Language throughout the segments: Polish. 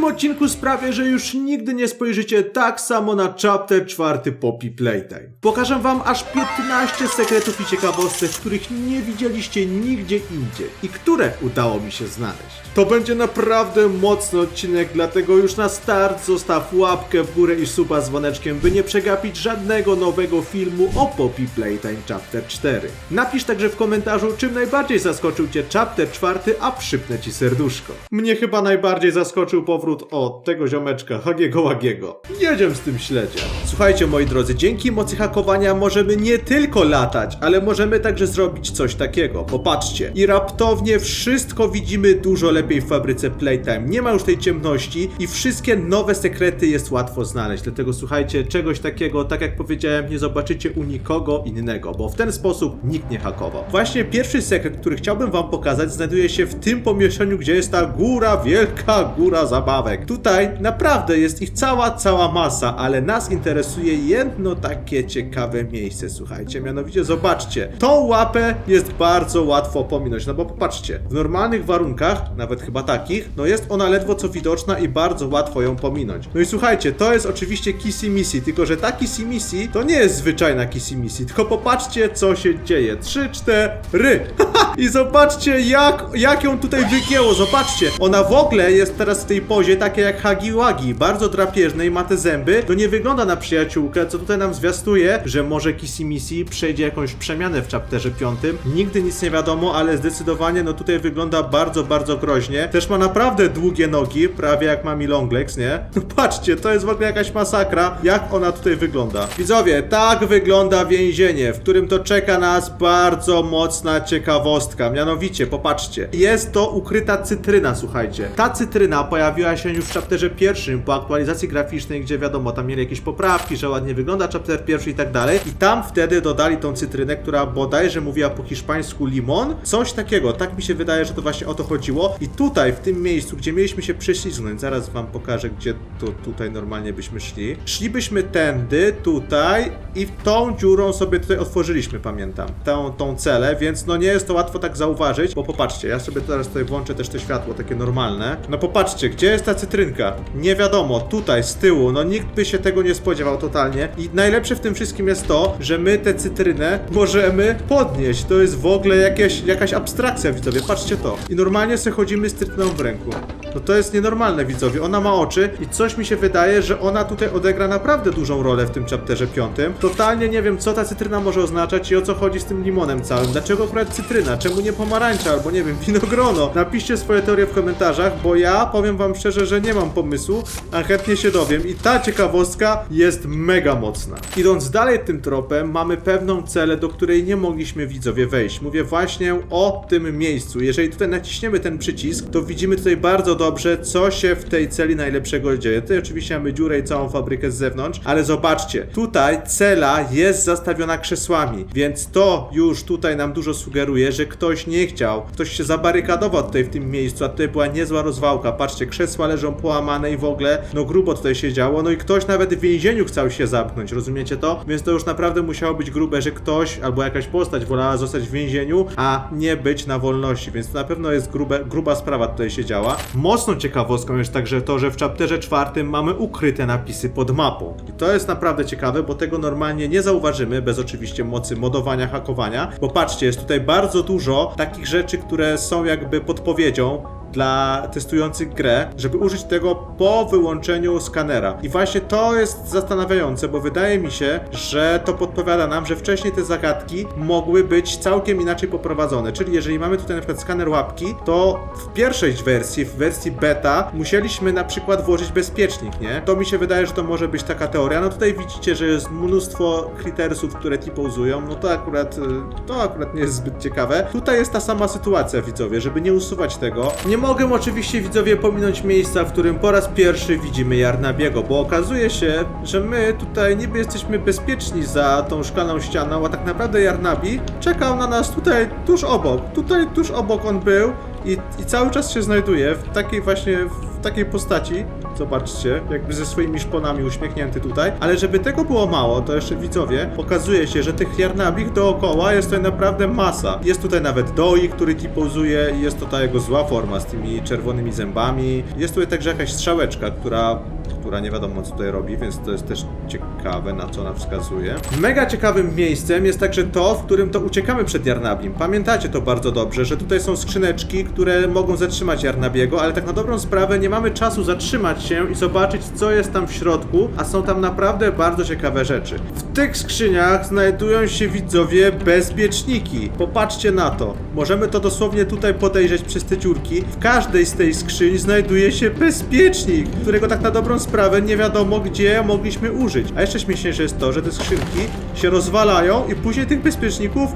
tym odcinku sprawię, że już nigdy nie spojrzycie tak samo na chapter 4 Poppy Playtime. Pokażę wam aż 15 sekretów i ciekawostek, których nie widzieliście nigdzie indziej i które udało mi się znaleźć. To będzie naprawdę mocny odcinek, dlatego już na start zostaw łapkę w górę i suba z dzwoneczkiem, by nie przegapić żadnego nowego filmu o Poppy Playtime Chapter 4. Napisz także w komentarzu, czym najbardziej zaskoczył Cię Chapter 4, a przypnę Ci serduszko. Mnie chyba najbardziej zaskoczył powrót o tego ziomeczka, Hagiego Łagiego. Jedziemy z tym śledziem. Słuchajcie moi drodzy, dzięki mocy hakowania możemy nie tylko latać, ale możemy także zrobić coś takiego. Popatrzcie. I raptownie wszystko widzimy dużo lepiej w fabryce Playtime. Nie ma już tej ciemności i wszystkie nowe sekrety jest łatwo znaleźć. Dlatego słuchajcie, czegoś takiego, tak jak powiedziałem, nie zobaczycie u nikogo innego, bo w ten sposób nikt nie hakował. Właśnie pierwszy sekret, który chciałbym wam pokazać, znajduje się w tym pomieszczeniu, gdzie jest ta góra, wielka góra zabawek. Tutaj naprawdę jest ich cała, cała masa, ale nas interesuje jedno takie ciekawe miejsce, słuchajcie, mianowicie zobaczcie, tą łapę jest bardzo łatwo pominąć, no bo popatrzcie, w normalnych warunkach, nawet chyba takich, no jest ona ledwo co widoczna i bardzo łatwo ją pominąć. No i słuchajcie, to jest oczywiście Kissy Missy, tylko że ta Kissy Missy to nie jest zwyczajna Kissy Missy, tylko popatrzcie co się dzieje. 3, 4, I zobaczcie jak, jak ją tutaj wygięło, zobaczcie. Ona w ogóle jest teraz w tej pozie takie jak Hagi Wagi, bardzo drapieżne i ma te zęby. To nie wygląda na przyjaciółkę, co tutaj nam zwiastuje, że może Kissy Missy przejdzie jakąś przemianę w chapterze 5. Nigdy nic nie wiadomo, ale zdecydowanie no tutaj wygląda bardzo, bardzo groźnie. Też ma naprawdę długie nogi, prawie jak Mami Longlegs, nie? No patrzcie, to jest w ogóle jakaś masakra, jak ona tutaj wygląda. Widzowie, tak wygląda więzienie, w którym to czeka nas bardzo mocna ciekawostka. Mianowicie, popatrzcie, jest to ukryta cytryna, słuchajcie. Ta cytryna pojawiła się już w chapterze pierwszym po aktualizacji graficznej, gdzie wiadomo, tam mieli jakieś poprawki, że ładnie wygląda chapter pierwszy i tak dalej. I tam wtedy dodali tą cytrynę, która bodajże mówiła po hiszpańsku limon. Coś takiego, tak mi się wydaje, że to właśnie o to chodziło. I tutaj, w tym miejscu, gdzie mieliśmy się prześlizgnąć, zaraz wam pokażę, gdzie to tutaj normalnie byśmy szli. Szlibyśmy tędy, tutaj i tą dziurą sobie tutaj otworzyliśmy, pamiętam, tą, tą celę, więc no nie jest to łatwo tak zauważyć, bo popatrzcie, ja sobie teraz tutaj włączę też to światło takie normalne. No popatrzcie, gdzie jest ta cytrynka? Nie wiadomo, tutaj, z tyłu, no nikt by się tego nie spodziewał totalnie. I najlepsze w tym wszystkim jest to, że my tę cytrynę możemy podnieść. To jest w ogóle jakieś, jakaś abstrakcja, widzowie, patrzcie to. I normalnie sobie chodzimy z cytryną w ręku. No to jest nienormalne, widzowie. Ona ma oczy i coś mi się wydaje, że ona tutaj odegra naprawdę dużą rolę w tym chapterze piątym. Totalnie nie wiem, co ta cytryna może oznaczać i o co chodzi z tym limonem całym. Dlaczego akurat cytryna? Czemu nie pomarańcza albo nie wiem, winogrono? Napiszcie swoje teorie w komentarzach, bo ja powiem wam szczerze, że nie mam pomysłu, a chętnie się dowiem. I ta ciekawostka jest mega mocna. Idąc dalej tym tropem, mamy pewną celę, do której nie mogliśmy widzowie wejść. Mówię właśnie o tym miejscu. Jeżeli tutaj naciśniemy ten przycisk, to widzimy tutaj bardzo dobrze, co się w tej celi najlepszego dzieje. Tutaj oczywiście mamy dziurę i całą fabrykę z zewnątrz, ale zobaczcie, tutaj cela jest zastawiona krzesłami, więc to już tutaj nam dużo sugeruje, że ktoś nie chciał, ktoś się zabarykadował tutaj w tym miejscu, a tutaj była niezła rozwałka. Patrzcie, krzesła leżą połamane i w ogóle, no grubo tutaj się działo, no i ktoś nawet w więzieniu chciał się zamknąć, rozumiecie to? Więc to już naprawdę musiało być grube, że ktoś albo jakaś postać wolała zostać w więzieniu, a nie być na wolności, więc to na pewno jest grube, gruba sprawa tutaj się działa. Mocną ciekawostką jest także to, że w chapterze czwartym mamy ukryte napisy pod mapą. I to jest naprawdę ciekawe, bo tego normalnie nie zauważymy, bez oczywiście mocy modowania, hakowania, bo patrzcie, jest tutaj bardzo dużo takich rzeczy, które są jakby podpowiedzią dla testujących grę, żeby użyć tego po wyłączeniu skanera. I właśnie to jest zastanawiające, bo wydaje mi się, że to podpowiada nam, że wcześniej te zagadki mogły być całkiem inaczej poprowadzone. Czyli jeżeli mamy tutaj na przykład skaner łapki, to w pierwszej wersji, w wersji beta, musieliśmy na przykład włożyć bezpiecznik, nie? To mi się wydaje, że to może być taka teoria. No tutaj widzicie, że jest mnóstwo kritersów, które t-pozują, no to akurat, y, to akurat nie jest zbyt ciekawe. Tutaj jest ta sama sytuacja, widzowie, żeby nie usuwać tego. Nie mogę oczywiście widzowie pominąć miejsca, w którym po raz pierwszy widzimy Jarnabiego, bo okazuje się, że my tutaj niby jesteśmy bezpieczni za tą szklaną ścianą, a tak naprawdę Jarnabi czekał na nas tutaj tuż obok. Tutaj tuż obok on był i, i cały czas się znajduje w takiej właśnie w takiej postaci, zobaczcie, jakby ze swoimi szponami uśmiechnięty tutaj, ale żeby tego było mało, to jeszcze widzowie, okazuje się, że tych jarnabich dookoła jest tutaj naprawdę masa. Jest tutaj nawet Doi, który ci pozuje i jest to ta jego zła forma z tymi czerwonymi zębami. Jest tutaj także jakaś strzałeczka, która która nie wiadomo co tutaj robi, więc to jest też ciekawe, na co ona wskazuje. Mega ciekawym miejscem jest także to, w którym to uciekamy przed Jarnabim. Pamiętacie to bardzo dobrze, że tutaj są skrzyneczki, które mogą zatrzymać Jarnabiego, ale tak na dobrą sprawę nie mamy czasu zatrzymać się i zobaczyć, co jest tam w środku, a są tam naprawdę bardzo ciekawe rzeczy. W tych skrzyniach znajdują się widzowie bezpieczniki. Popatrzcie na to. Możemy to dosłownie tutaj podejrzeć przez te dziurki. W każdej z tej skrzyni znajduje się bezpiecznik, którego tak na dobrą sprawę nie wiadomo gdzie mogliśmy użyć. A jeszcze śmieszniejsze jest to, że te skrzynki się rozwalają i później tych bezpieczników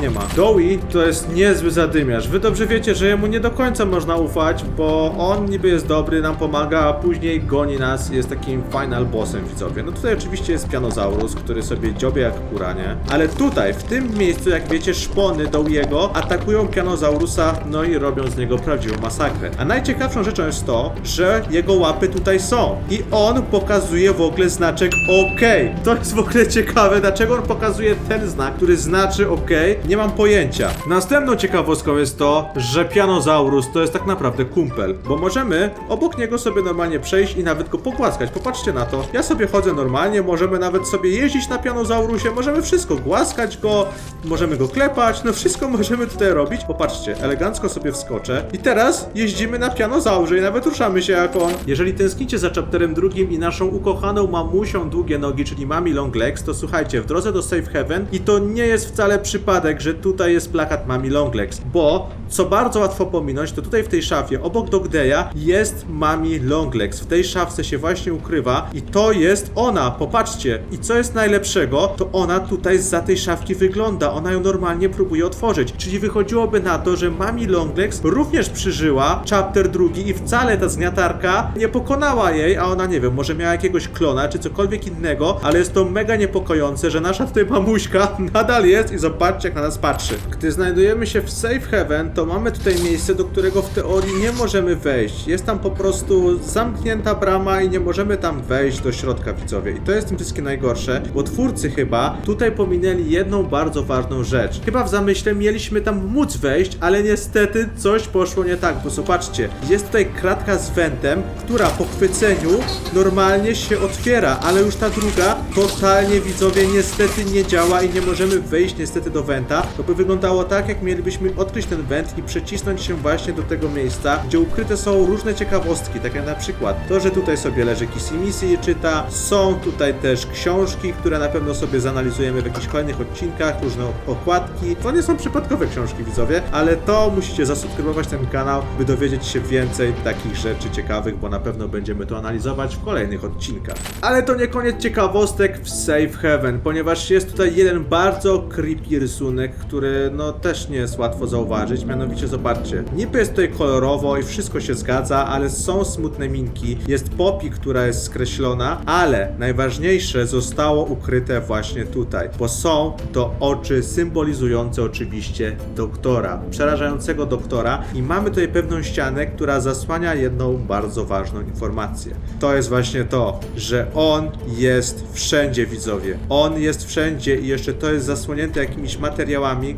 nie ma. Dowie to jest niezły zadymiarz. Wy dobrze wiecie, że jemu nie do końca można ufać, bo on niby jest dobry, nam pomaga, a później goni nas jest takim final bossem widzowie. No tutaj oczywiście jest Pianozaurus, który sobie dziobie jak kura, nie? Ale tutaj, w tym miejscu, jak wiecie, szpony Dowiego atakują Pianozaurusa, no i robią z niego prawdziwą masakrę. A najciekawszą rzeczą jest to, że jego łapy tutaj są. I on pokazuje w ogóle znaczek OK. To jest w ogóle ciekawe, dlaczego on pokazuje ten znak, który znaczy OK. Nie mam pojęcia. Następną ciekawostką jest to, że Pianozaurus to jest tak naprawdę kumpel, bo możemy obok niego sobie normalnie przejść i nawet go pogłaskać. Popatrzcie na to. Ja sobie chodzę normalnie, możemy nawet sobie jeździć na Pianozaurusie, możemy wszystko głaskać go, możemy go klepać, no wszystko możemy tutaj robić. Popatrzcie, elegancko sobie wskoczę i teraz jeździmy na Pianozaurze i nawet ruszamy się jak on. Jeżeli tęsknicie za chapterem drugim i naszą ukochaną mamusią długie nogi, czyli Mami Long Legs, to słuchajcie, w drodze do Safe Heaven i to nie jest wcale przypadek, że tutaj jest plakat Mami Long Legs, bo co bardzo łatwo pominąć, to tutaj w tej szafie obok Dogdeya jest Mami Long Legs. W tej szafce się właśnie ukrywa i to jest ona, popatrzcie. I co jest najlepszego, to ona tutaj za tej szafki wygląda. Ona ją normalnie próbuje otworzyć. Czyli wychodziłoby na to, że Mami Longlegs również przeżyła chapter drugi i wcale ta zgniatarka nie pokonała jej, a ona nie wiem, może miała jakiegoś klona czy cokolwiek innego, ale jest to mega niepokojące, że nasza tutaj mamuśka nadal jest i zobaczcie jak na patrzy. Gdy znajdujemy się w Safe Heaven, to mamy tutaj miejsce, do którego w teorii nie możemy wejść. Jest tam po prostu zamknięta brama i nie możemy tam wejść do środka widzowie. I to jest tym wszystkim najgorsze, bo twórcy chyba tutaj pominęli jedną bardzo ważną rzecz. Chyba w zamyśle mieliśmy tam móc wejść, ale niestety coś poszło nie tak, bo zobaczcie, jest tutaj kratka z wentem, która po chwyceniu normalnie się otwiera, ale już ta druga totalnie widzowie niestety nie działa i nie możemy wejść niestety do wenta. To by wyglądało tak, jak mielibyśmy odkryć ten went i przecisnąć się właśnie do tego miejsca, gdzie ukryte są różne ciekawostki, takie jak na przykład to, że tutaj sobie leży Kissy Missy i czyta, są tutaj też książki, które na pewno sobie zanalizujemy w jakichś kolejnych odcinkach, różne okładki. To nie są przypadkowe książki widzowie, ale to musicie zasubskrybować ten kanał, by dowiedzieć się więcej takich rzeczy ciekawych, bo na pewno będziemy to analizować w kolejnych odcinkach. Ale to nie koniec ciekawostek w Safe Heaven, ponieważ jest tutaj jeden bardzo creepy rysunek, który no też nie jest łatwo zauważyć, mianowicie zobaczcie, niby jest tutaj kolorowo i wszystko się zgadza, ale są smutne minki, jest Poppy, która jest skreślona, ale najważniejsze zostało ukryte właśnie tutaj, bo są to oczy symbolizujące oczywiście doktora, przerażającego doktora i mamy tutaj pewną ścianę, która zasłania jedną bardzo ważną informację. To jest właśnie to, że on jest wszędzie widzowie. On jest wszędzie i jeszcze to jest zasłonięte jakimiś materiałami,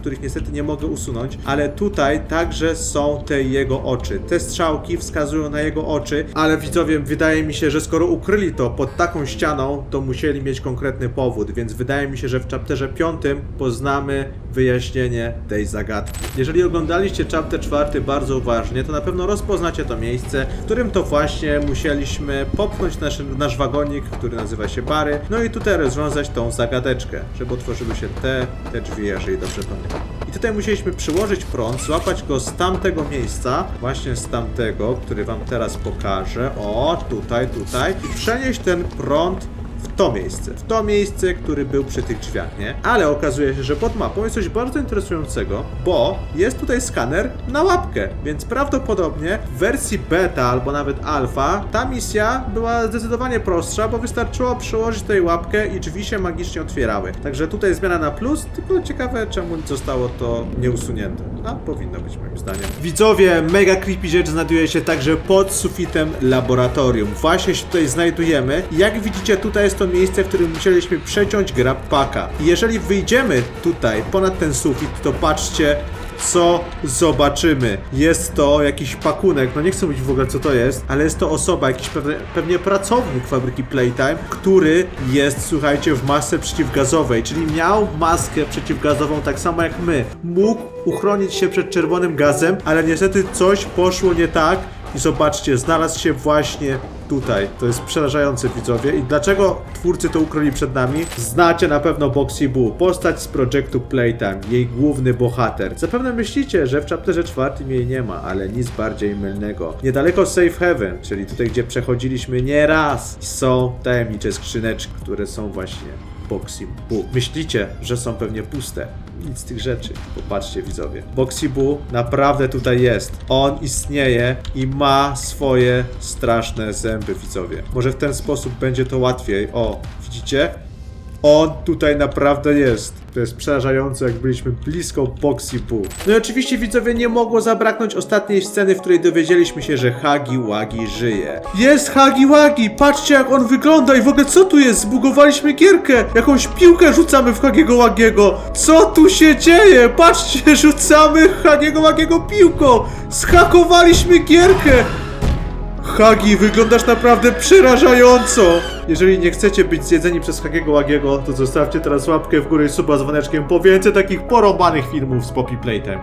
których niestety nie mogę usunąć, ale tutaj także są te jego oczy. Te strzałki wskazują na jego oczy, ale widzowie, wydaje mi się, że skoro ukryli to pod taką ścianą, to musieli mieć konkretny powód, więc wydaje mi się, że w chapterze 5 poznamy wyjaśnienie tej zagadki. Jeżeli oglądaliście chapter 4 bardzo uważnie, to na pewno rozpoznacie to miejsce, w którym to właśnie musieliśmy popchnąć nasz, nasz wagonik, który nazywa się Bary, no i tutaj rozwiązać tą zagadeczkę, żeby otworzyły się te, te drzwi, jeżeli dobrze pamiętam. I tutaj musieliśmy przyłożyć prąd, złapać go z tamtego miejsca, właśnie z tamtego, który wam teraz pokażę. O, tutaj, tutaj. I przenieść ten prąd to miejsce. W to miejsce, który był przy tych drzwiach, nie? Ale okazuje się, że pod mapą jest coś bardzo interesującego, bo jest tutaj skaner na łapkę, więc prawdopodobnie w wersji beta albo nawet alfa ta misja była zdecydowanie prostsza, bo wystarczyło przyłożyć tutaj łapkę i drzwi się magicznie otwierały. Także tutaj zmiana na plus, tylko ciekawe czemu zostało to nieusunięte. A powinno być moim zdaniem. Widzowie, mega creepy rzecz znajduje się także pod sufitem laboratorium. Właśnie się tutaj znajdujemy. Jak widzicie, tutaj jest to miejsce, w którym musieliśmy przeciąć grappaka. Jeżeli wyjdziemy tutaj ponad ten sufit, to patrzcie, co zobaczymy. Jest to jakiś pakunek, no nie chcę mówić w ogóle co to jest, ale jest to osoba, jakiś pewnie, pracownik fabryki Playtime, który jest, słuchajcie, w masce przeciwgazowej, czyli miał maskę przeciwgazową tak samo jak my. Mógł uchronić się przed czerwonym gazem, ale niestety coś poszło nie tak i zobaczcie, znalazł się właśnie tutaj. To jest przerażające widzowie. I dlaczego twórcy to ukryli przed nami? Znacie na pewno Boxy Boo, postać z projektu Playtime, jej główny bohater. Zapewne myślicie, że w chapterze czwartym jej nie ma, ale nic bardziej mylnego. Niedaleko Safe Heaven, czyli tutaj, gdzie przechodziliśmy nie raz, są tajemnicze skrzyneczki, które są właśnie Boxy Boo. Myślicie, że są pewnie puste. Nic z tych rzeczy. Popatrzcie widzowie. Boxy Boo naprawdę tutaj jest. On istnieje i ma swoje straszne zęby widzowie. Może w ten sposób będzie to łatwiej. O, widzicie? On tutaj naprawdę jest. To jest przerażające, jak byliśmy blisko Boxy Boo. No i oczywiście widzowie nie mogło zabraknąć ostatniej sceny, w której dowiedzieliśmy się, że Hagi Wagi żyje. Jest Hagi Wagi! Patrzcie jak on wygląda i w ogóle co tu jest? Zbugowaliśmy gierkę! Jakąś piłkę rzucamy w Hagiego Wagiego! Co tu się dzieje? Patrzcie, rzucamy Hagiego Wagiego piłką! Zhakowaliśmy gierkę! Hagi, wyglądasz naprawdę przerażająco! Jeżeli nie chcecie być zjedzeni przez Hagiego Łagiego, to zostawcie teraz łapkę w górę i suba z dzwoneczkiem po więcej takich porąbanych filmów z Poppy Playtime.